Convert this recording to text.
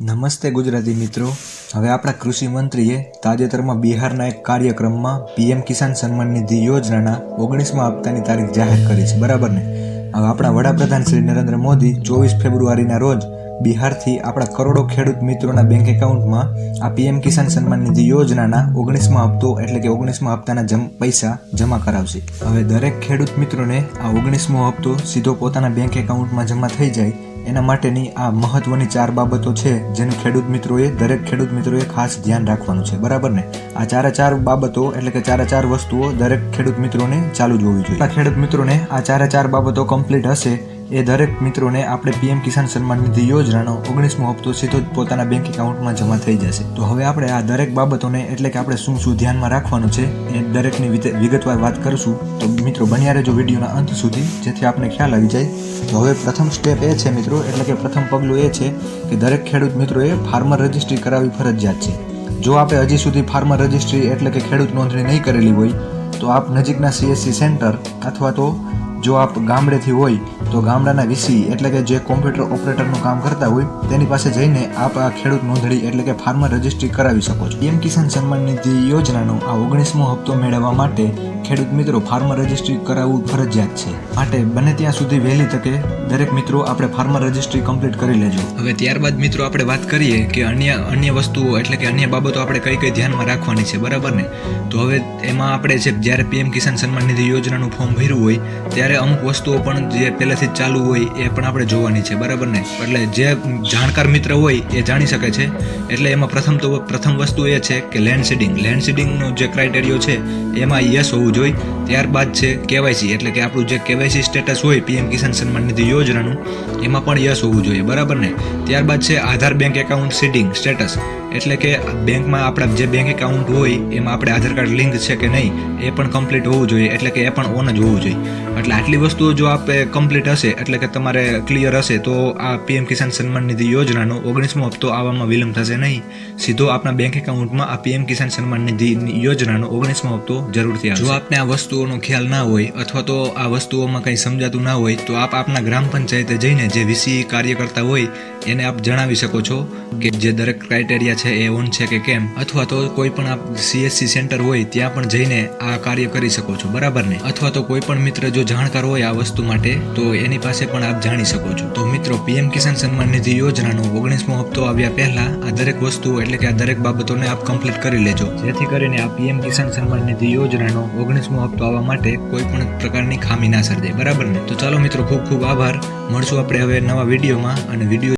નમસ્તે ગુજરાતી મિત્રો. હવે આપણા કૃષિ મંત્રીએ તાજેતરમાં બિહારના એક કાર્યક્રમમાં પીએમ કિસાન સન્માન નિધિ યોજનાના ઓગણીસમાં હપ્તાની તારીખ જાહેર કરી છે. બરાબર ને? હવે આપણા વડાપ્રધાન શ્રી નરેન્દ્ર મોદી ચોવીસ ફેબ્રુઆરીના રોજ બિહારથી આપણા કરોડો ખેડૂત મિત્રોના બેંક એકાઉન્ટમાં આ પીએમ કિસાન સન્માન નિધિ યોજનાના ઓગણીસમાં હપ્તો એટલે કે ઓગણીસમાં હપ્તાના જમ, પૈસા જમા કરાવશે. હવે દરેક ખેડૂત મિત્રોને આ ઓગણીસમો હપ્તો સીધો પોતાના બેંક એકાઉન્ટમાં જમા થઈ જાય, એના માટેની આ મહત્વની ચાર બાબતો છે જેનું ખેડૂત મિત્રોએ, દરેક ખેડૂત મિત્રોએ ખાસ ધ્યાન રાખવાનું છે. બરાબર ને? આ ચારે ચાર બાબતો એટલે કે ચારે ચાર વસ્તુઓ દરેક ખેડૂત મિત્રોને ચાલુ જ હોવી જોઈએ. ખેડૂત મિત્રોને આ ચારે ચાર બાબતો કમ્પ્લીટ હશે એ દરેક મિત્રોને આપણે પીએમ કિસાન સન્માન નિધિ યોજનાનો ઓગણીસમો હપ્તો સીધો જ પોતાના બેંક એકાઉન્ટમાં જમા થઈ જશે. તો હવે આપણે આ દરેક બાબતોને એટલે કે આપણે શું શું ધ્યાનમાં રાખવાનું છે એ દરેકની વિગતવાર વાત કરીશું. તો મિત્રો, બન્યા રહેજો વિડીયોના અંત સુધી, જેથી આપને ખ્યાલ આવી જાય. તો હવે પ્રથમ સ્ટેપ એ છે મિત્રો, એટલે કે પ્રથમ પગલું એ છે કે દરેક ખેડૂત મિત્રોએ ફાર્મર રજિસ્ટ્રી કરાવવી ફરજિયાત છે. જો આપણે હજી સુધી ફાર્મર રજિસ્ટ્રી એટલે કે ખેડૂત નોંધણી નહીં કરેલી હોય, તો આપ નજીકના સીએસસી સેન્ટર અથવા તો જો આપ ગામડેથી હોય તો ગામડાના વીસી એટલે કે જે કોમ્પ્યુટર ઓપરેટરનું કામ કરતા હોય, તેની પાસે જઈને આપ આ ખેડૂત નોંધણી એટલે કે ફાર્મર રજિસ્ટ્રી કરાવી શકો છો. પીએમ કિસાન સન્માન નિધિ યોજનાનો આ ઓગણીસમો હપ્તો મેળવવા માટે ખેડૂત મિત્રો ફાર્મર રજિસ્ટ્રી કરાવવું ફરજિયાત છે. માટે બને ત્યાં સુધી વહેલી તકે દરેક મિત્રો આપણે ફાર્મર રજિસ્ટ્રી કમ્પ્લીટ કરી લેજો. હવે ત્યારબાદ મિત્રો આપણે વાત કરીએ કે અન્ય અન્ય વસ્તુઓ એટલે કે અન્ય બાબતો આપણે કઈ કઈ ધ્યાનમાં રાખવાની છે, બરાબર ને? તો હવે એમાં આપણે જે જ્યારે પીએમ કિસાન સન્માન નિધિ યોજનાનું ફોર્મ ભર્યું હોય, ત્યારે અમુક વસ્તુઓ પણ જે પહેલેથી ચાલુ હોય એ પણ આપણે જોવાની છે, બરાબર ને? એટલે જે જાણકાર મિત્ર હોય એ જાણી શકે છે. એટલે એમાં પ્રથમ તો, પ્રથમ વસ્તુ એ છે કે લેન્ડ સીડિંગ લેન્ડ સીડિંગનો જે ક્રાઇટેરિયો છે, એમાં યસ હોવું જોઈએ ત્યારબાદ છે કેવાયસી, એટલે કે આપણું જે કેવાયસી સ્ટેટસ હોય પીએમ કિસાન સન્માન નિધિ યોજનાનું, એમાં પણ યસ હોવું જોઈએ. બરાબર ને? ત્યારબાદ છે Aadhaar bank account seeding status એટલે કે બેંકમાં આપણા જે બેંક એકાઉન્ટ હોય, એમાં આપણે આધાર કાર્ડ લિંક છે કે નહીં, એ પણ કમ્પ્લીટ હોવું જોઈએ. એટલે કે એ પણ ઓન જ હોવું જોઈએ. એટલે આટલી વસ્તુઓ જો આપણે કમ્પ્લીટ હશે, એટલે કે તમારે ક્લિયર હશે, તો આ પીએમ કિસાન સન્માન નિધિ યોજનાનો ઓગણીસમો હપ્તો આવવામાં વિલંબ થશે નહીં. સીધો આપણા બેંક એકાઉન્ટમાં આ પીએમ કિસાન સન્માન નિધિ યોજનાનો ઓગણીસમો હપ્તો જરૂરથી જો આપને આ વસ્તુઓનો ખ્યાલ ના હોય, અથવા તો આ વસ્તુઓમાં કંઈ સમજાતું ના હોય, તો આપ આપના ગ્રામ પંચાયતે જઈને જે વીસી કાર્યકર્તા હોય, એને આપ જણાવી શકો છો કે જે દરેક ક્રાઇટેરિયા છે એ ઓન છે કે કેમ? અથવા તો કોઈ પણ આપ સીએસસી સેન્ટર હોય, ત્યાં પણ જઈને આ કાર્ય કરી શકો છો, બરાબર ને? અથવા તો કોઈ પણ મિત્ર જો જાણકાર હોય આ વસ્તુ માટે, તો એની પાસે પણ આપ જાણી શકો છો. તો મિત્રો, પીએમ કિસાન સન્માન નિધિ યોજનાનો ઓગણીસમો હપ્તો આવ્યા પહેલા આ દરેક વસ્તુ એટલે કે આ દરેક બાબતોને આપ કમ્પ્લીટ કરી લેજો. જેથી કરીને આ પીએમ કિસાન સન્માન નિધિ યોજનાનો ઓગણીસમો હપ્તો આવવા માટે કોઈ પણ પ્રકારની ખામી ના સર્જાય, બરાબર ને? તો ચાલો મિત્રો, ખૂબ ખૂબ આભાર. મળશું આપણે હવે નવા વિડીયોમાં અને વીડિયો